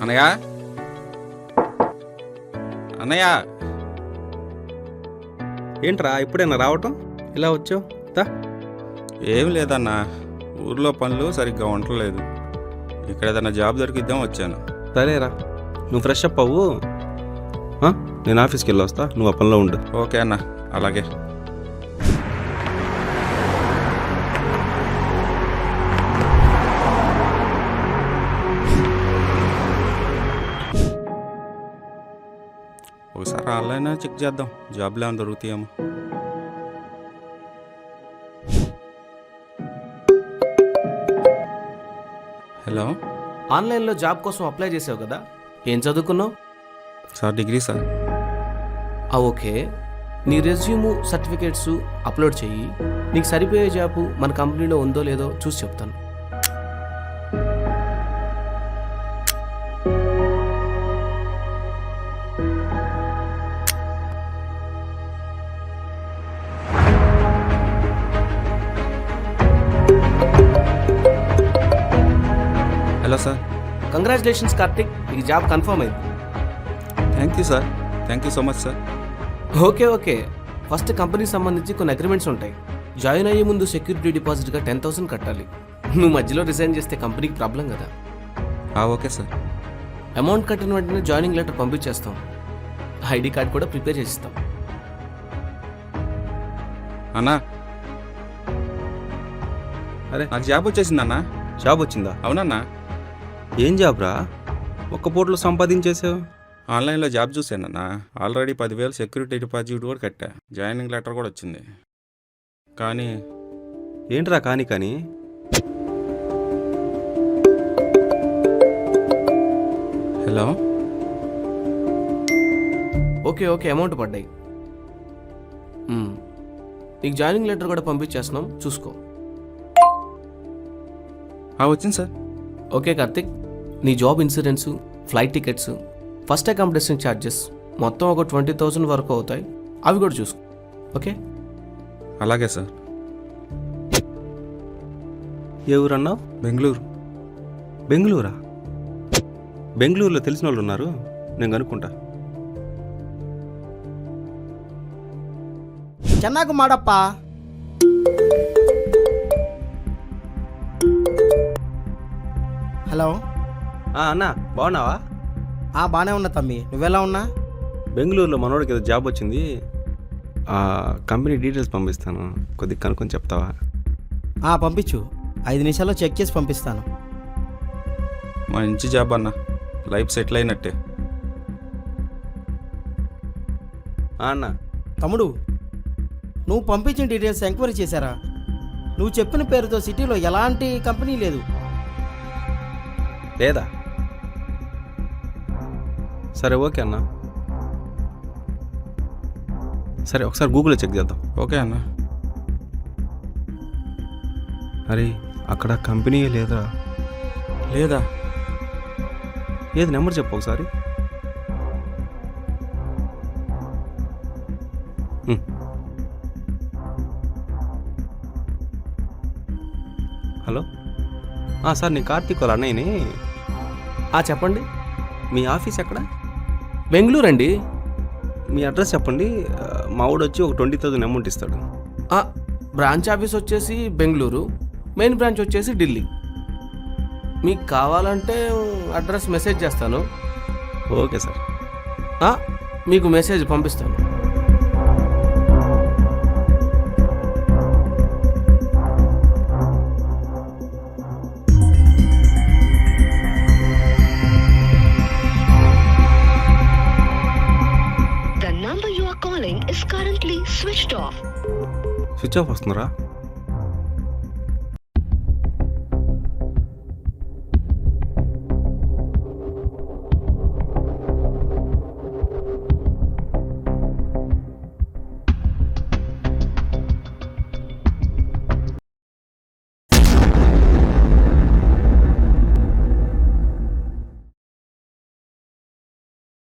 అన్నయ్య? అన్నయ్య? ఏంట్రా ఇప్పుడైనా రావటం? ఇలా వచ్చావు? తా ఏం లేదన్నా ఊర్లో పనులు సరిగ్గా ఉండలేదు ఇక్కడ ఏదైనా జాబ్ దొరికిద్దాం వచ్చాను. సరేరా నువ్వు ఫ్రెష్ అప్ అవ్వు? నేను ఆఫీస్కి వెళ్ళి వస్తా నువ్వు ఆ పనిలో ఉండు. ఓకే అన్న అలాగే. ఒకసారి ఆన్లైన్ చెక్ చేద్దాం. జాబ్లు ఏమైనా దొరుకుతాయేమో. హలో? ఆన్లైన్లో జాబ్ కోసం అప్లై చేసావు కదా? ఏం చదువుకున్నావు? Sir degree sir. ఆ ఓకే. నీ రెజ్యూమ్ సర్టిఫికేట్స్ అప్లోడ్ చెయ్యి. నీకు సరిపోయే జాబ్ మన కంపెనీలో ఉందో లేదో చూసి చెప్తాను. సార్. కంగ్రాచులేషన్స్ కార్తిక్. నీకు జాబ్ కన్ఫర్మ్ అయింది. Thank you sir thank you so much sir okay okay. First కంపెనీకి సంబంధించి కొన్ని అగ్రిమెంట్స్ ఉంటాయి. జాయిన్ అయ్యే ముందు సెక్యూరిటీ డిపాజిట్గా టెన్ థౌసండ్ కట్టాలి. నువ్వు మధ్యలో రిజైన్ చేస్తే కంపెనీకి ప్రాబ్లం కదా. ఓకే సార్ అమౌంట్ కట్టిన వెంటనే జాయినింగ్ లెటర్ పంపించేస్తాం. ఐడి కార్డ్ కూడా ప్రిపేర్ చేసిస్తాం. అన్నా. అరే నాకు జాబ్ వచ్చేసింది అన్నా. జాబ్ వచ్చిందా? అవునన్నా. ఏం జాబ్ రా? ఒక్క పూటలో సంపాదించేసావు ఆన్లైన్లో జాబ్ చూశానన్నా ఆల్రెడీ పదివేలు సెక్యూరిటీ డిపాజిట్ కూడా కట్టా. జాయినింగ్ లెటర్ కూడా వచ్చింది. కానీ ఏంట్రా కాని కానీ? హలో? ఓకే ఓకే అమౌంట్ పడ్డాయి. మ్మ్. నీకు జాయినింగ్ లెటర్ కూడా పంపించేస్తున్నాం. చూసుకో. ఆ, వచ్చింది సార్. ఓకే కార్తిక్. నీ job insurance flight tickets first accommodation charges మొత్తం ఒక ట్వంటీ థౌసండ్ వరకు అవుతాయి అవి కూడా చూసుకో ఓకే అలాగే సార్ ఏ ఊరు అన్నావు బెంగళూరు బెంగళూరా బెంగళూరులో తెలిసిన వాళ్ళు ఉన్నారు నేను కనుక్కుంటా ಚೆನ್ನಾಗು ಮಾಡಪ್ಪ హలో ఆ, అన్నా బాగున్నావా? ఆ బాగానే ఉన్నా తమ్మి. నువ్వెలా ఉన్నా? బెంగళూరులో మనోడికి ఏదో జాబ్ వచ్చింది. ఆ కంపెనీ డీటెయిల్స్ పంపిస్తాను. కొద్దిగా కనుక్కొని చెప్తావా? ఆ పంపించు. ఐదు నిమిషాల్లో చెక్ చేసి పంపిస్తాను. మంచి జాబ్ అన్న. లైఫ్ సెటిల్ అయినట్టే. ఆ, అన్న. తమ్ముడు నువ్వు పంపించిన డీటెయిల్స్ ఎంక్వైరీ చేశారా? నువ్వు చెప్పిన పేరుతో సిటీలో ఎలాంటి కంపెనీ లేదు. లేదా? సరే ఓకే అన్న. సరే ఒకసారి గూగుల్లో చెక్ చేద్దాం. ఓకే అన్న. అరే అక్కడ కంపెనీ లేదా? లేదా? ఏది నెంబర్ చెప్పు ఒకసారి. హలో? సార్ నేను కార్తీక్ వాళ్ళ అన్నయ్యని. చెప్పండి. మీ ఆఫీస్ ఎక్కడ? బెంగళూరు అండి మీ అడ్రస్ చెప్పండి. మా వాడు వచ్చి ఒక ట్వంటీ థౌసండ్ అమౌంట్ ఇస్తాడు. బ్రాంచ్ ఆఫీస్ వచ్చేసి బెంగళూరు మెయిన్ బ్రాంచ్ వచ్చేసి ఢిల్లీ. మీకు కావాలంటే అడ్రస్ మెసేజ్ చేస్తాను. Okay sir. మీకు మెసేజ్ పంపిస్తాను. The number you are calling is currently switched off. Switch off వస్తుందిరా